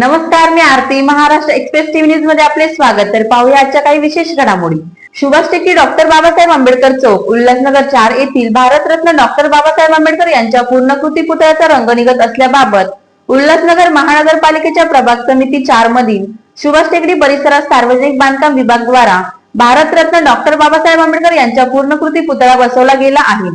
नमस्कार मी Aarti. Maharashtra express TV न्यूजमध्ये आपले स्वागत. तर पाहूया आजच्या काही विशेष घडामोडी. सुभाष टेकडी डॉक्टर बाबासाहेब आंबेडकर चौक उल्हासनगर चार येथील भारतरत्न डॉक्टर बाबासाहेब आंबेडकर यांच्या पूर्णकृती पुतळ्याचा रंग निघत असल्याबाबत उल्हासनगर महानगरपालिकेच्या प्रभाग समिती चार मधील सुभाष टेकडी परिसरात सार्वजनिक बांधकाम विभाग द्वारा भारतरत्न डॉक्टर बाबासाहेब आंबेडकर यांच्या पूर्णकृती पुतळा बसवला गेला आहे.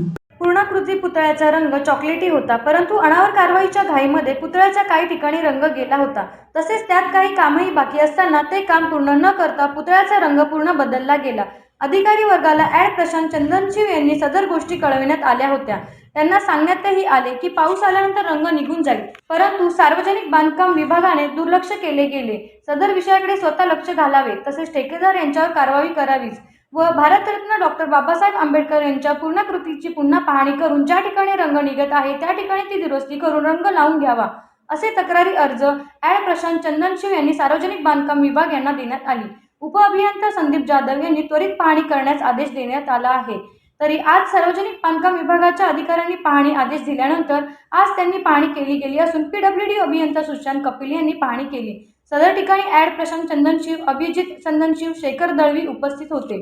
पूर्णाकृती पुतळ्याचा रंग चॉकलेटी होता परंतु अनावर कारवाईच्या घाईमध्ये पुतळ्याच्या काही ठिकाणी रंग गेला होता. तसेच त्यात काही कामही बाकी असताना ते काम पूर्ण न करता पुतळ्याचा रंग पूर्ण बदलला गेला. अधिकारी वर्गाला ऍड प्रशांत चंदनशिव यांनी सदर गोष्टी कळविण्यात आल्या होत्या. त्यांना सांगण्यातही आले की पाऊस आल्यानंतर रंग निघून जाईल परंतु सार्वजनिक बांधकाम विभागाने दुर्लक्ष केले गेले. सदर विषयाकडे स्वतः लक्ष घालावे तसेच ठेकेदार यांच्यावर कारवाई करावीच. व भारतरत्न डॉक्टर बाबासाहेब आंबेडकर यांच्या पूर्णकृतीची पुन्हा पाहणी करून ज्या ठिकाणी रंग निघत आहे त्या ठिकाणी ती दुरुस्ती करून रंग लावून घ्यावा असे तक्रारी अर्ज ऍड प्रशांत चंदनशिव यांनी सार्वजनिक बांधकाम विभाग यांना देण्यात आली. उपअभियंता संदीप जाधव यांनी त्वरित पाहणी करण्यास आदेश देण्यात आला आहे. तरी आज सार्वजनिक बांधकाम विभागाच्या अधिकाऱ्यांनी पाहणी आदेश दिल्यानंतर आज त्यांनी पाहणी केली गेली असून पीडब्ल्यूडी अभियंता सुशांत कपिल यांनी पाहणी केली. सदर ठिकाणी ऍड प्रशांत चंदनशिव अभिजित चंदनशिव शेखर दळवी उपस्थित होते.